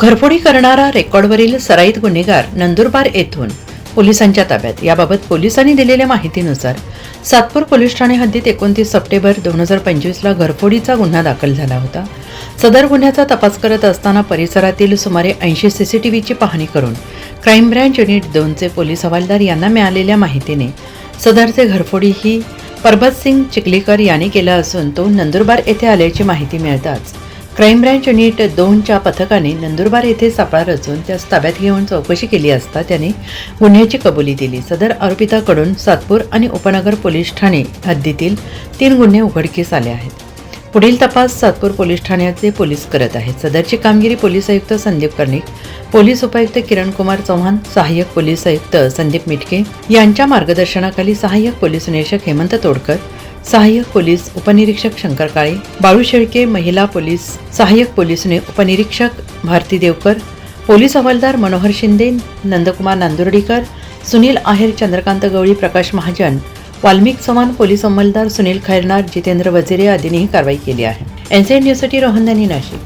घरफोडी करणारा रेकॉर्डवरील सराईत गुन्हेगार नंदुरबार येथून पोलिसांच्या ताब्यात. याबाबत पोलिसांनी दिलेल्या माहितीनुसार सातपूर पोलीस ठाणे हद्दीत एकोणतीस सप्टेंबर दोन हजार पंचवीसला घरफोडीचा गुन्हा दाखल झाला होता. सदर गुन्ह्याचा तपास करत असताना परिसरातील सुमारे ऐंशी सीसीटीव्हीची पाहणी करून क्राईम ब्रँच युनिट दोनचे पोलीस हवालदार यांना मिळालेल्या माहितीने सदरचे घरफोडी ही परबत सिंग चिखलीकर याने केला असून तो नंदुरबार येथे आल्याची माहिती मिळताच क्राईम ब्रँच युनिट दोनच्या पथकाने नंदुरबार येथे सापळा रचून त्यास ताब्यात घेऊन चौकशी केली असता त्याने गुन्ह्याची कबुली दिली. सदर आरोपिताकडून सातपूर आणि उपनगर पोलीस ठाणे हद्दीतील तीन गुन्हे उघडकीस आले आहेत. पुढील तपास सातपूर पोलीस ठाण्याचे पोलीस करत आहेत. सदरची कामगिरी पोलीस आयुक्त संदीप कर्णिक पोलीस उपायुक्त किरण कुमार चव्हाण सहाय्यक पोलीस आयुक्त संदीप मिटके यांच्या मार्गदर्शनाखाली सहाय्यक पोलीस निरीक्षक हेमंत तोडकर सहाय्यक पोलीस उपनिरीक्षक शंकर काळे बाळू शेळके महिला पोलीस सहाय्यक पोलीस उपनिरीक्षक भारती देवकर पोलीस हवालदार मनोहर शिंदे नंदकुमार नांदुर्डीकर सुनील आहेर चंद्रकांत गवळी प्रकाश महाजन वाल्मिक चव्हाण पोलीस अंमलदार सुनील खैरनार जितेंद्र वजिरे आदींनी ही कारवाई केली आहे. एनसीएन न्यूजसाठी रोहन नाशिक.